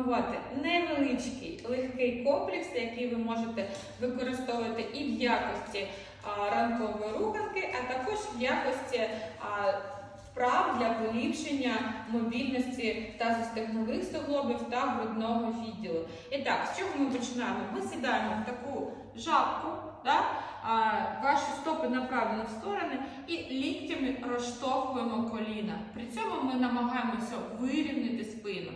запропонувати невеличкий легкий комплекс, який ви можете використовувати і в якості ранкової руханки, а також в якості вправ для поліпшення мобільності тазостегнових суглобів та грудного відділу. І так, з чого ми починаємо? Ми сідаємо в таку жабку, да? а, ваші стопи направлені в сторони і ліктями розштовхуємо коліна. При цьому ми намагаємося вирівняти спину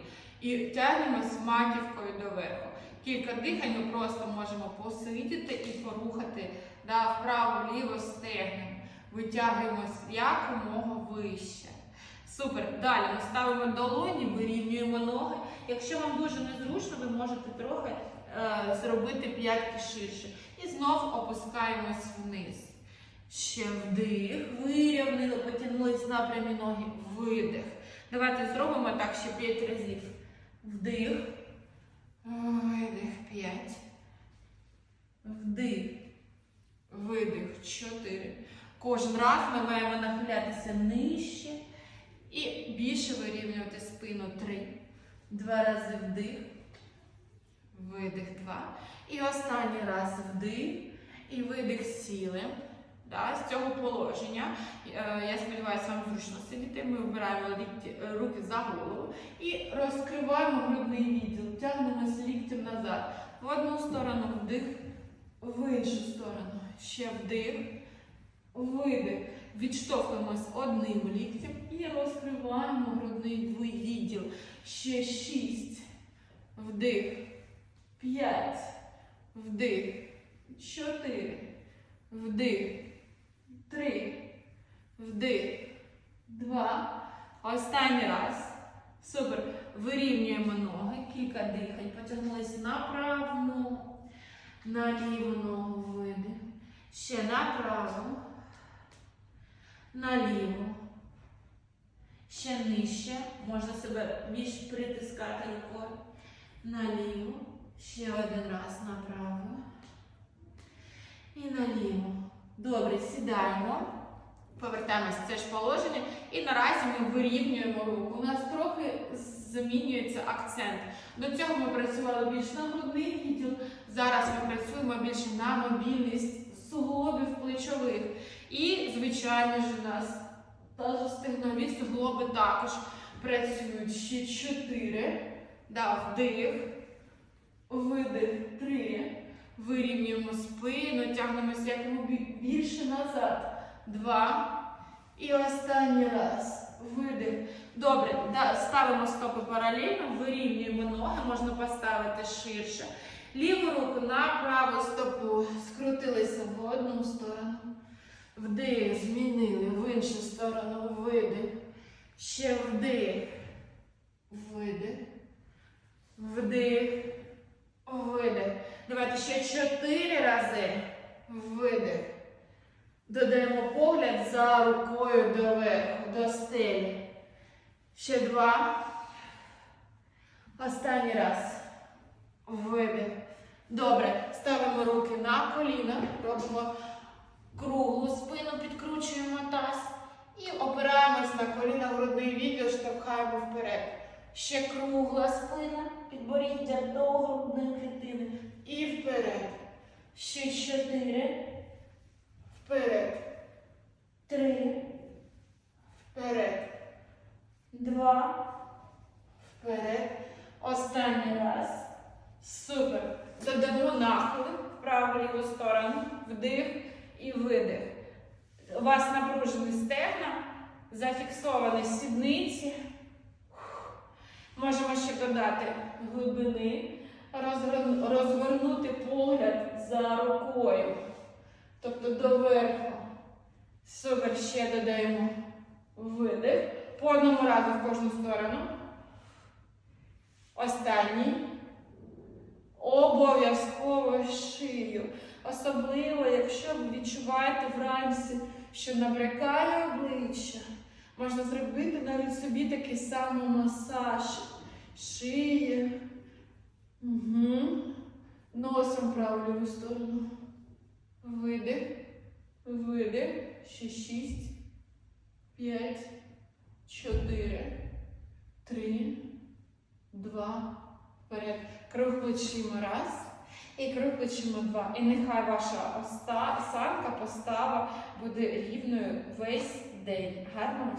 і тягнемось маківкою доверху. Кілька дихань ми просто можемо посидіти і порухати да, вправо-ліво стегнем. Витягуємось якомога вище. Супер. Далі ми ставимо долоні, вирівнюємо ноги. Якщо вам дуже незручно, ви можете трохи е, зробити п'ятки ширше. І знову опускаємось вниз. Ще вдих, вирівнили, потягнулись напрямі ноги, видих. Давайте зробимо так ще 5 разів. Вдих, видих, 5. Вдих, видих, 4. Кожен раз ми маємо нахилятися нижче і більше вирівнювати спину. 3. Два рази вдих, видих, 2. І останній раз вдих і видих сіли. Да, з цього положення, е, я сподіваюся, вам зручно сидіти. Ми вбираємо е, руки за голову і розкриваємо грудний відділ, тягнемося ліктем назад. В одну сторону вдих, в іншу сторону. Ще вдих, видих. Відштовхуємось одним ліктем і розкриваємо грудний відділ. Ще шість. Вдих. П'ять. Вдих. Чотири. Вдих. Три. Вдих. Два. Останній раз. Супер. Вирівнюємо ноги. Кілька дихань. Потягнулися на праву ногу. На ліву ногу видих. Ще на праву. На ліву. Ще нижче. Можна себе більш притискати рукою. На ліву. Ще один раз направо. І наліво. Добре, сідаємо. Повертаємось в це ж положення. І наразі ми вирівнюємо руку. У нас трохи змінюється акцент. До цього ми працювали більш на грудний відділ. Зараз ми працюємо більше на мобільність суглобів плечових. І, звичайно ж, у нас тазостегнові суглоби також працюють ще чотири. Да, вдих, видих, три. Вирівнюємо спину, тягнемося якому більше назад. Два. І останній раз. Видих. Добре, да, ставимо стопи паралельно, вирівнюємо ноги, можна поставити ширше. Ліву руку на праву стопу. Скрутилися в одну сторону. Вдих, змінили, в іншу сторону, видих. Ще вдих. Видих. Вдих. Ще чотири рази. Видих. Додаємо погляд за рукою доверху, до стелі. Ще два. Останній раз. Видих. Добре. Ставимо руки на коліна. Робимо круглу спину, підкручуємо таз. І опираємось на коліна грудний відділ, штовхаємо вперед. Ще кругла спина, підборіддя до грудної клітини. І вперед. Ще чотири. Вперед. Три. Вперед. Два. Вперед. Останній раз. Супер. Додамо в праву ліву сторону. Вдих і видих. У вас напружені стегна, зафіксовані сідниці. Додати глибини, розгорнути погляд за рукою, тобто доверху. Супер, ще додаємо видих. По одному разу в кожну сторону. Останній. Обов'язково шию. Особливо, якщо ви відчуваєте вранці, що набрякає обличчя. Можна зробити навіть собі такий самий масаж шиї. Угу. Носом праву ліву сторону. Видих. Видих. Ще шість. П'ять. Чотири. Три. Два. Вперед. Круг плечима раз. І круг плечима два. І нехай ваша осанка, постава буде рівною весь день. Гарного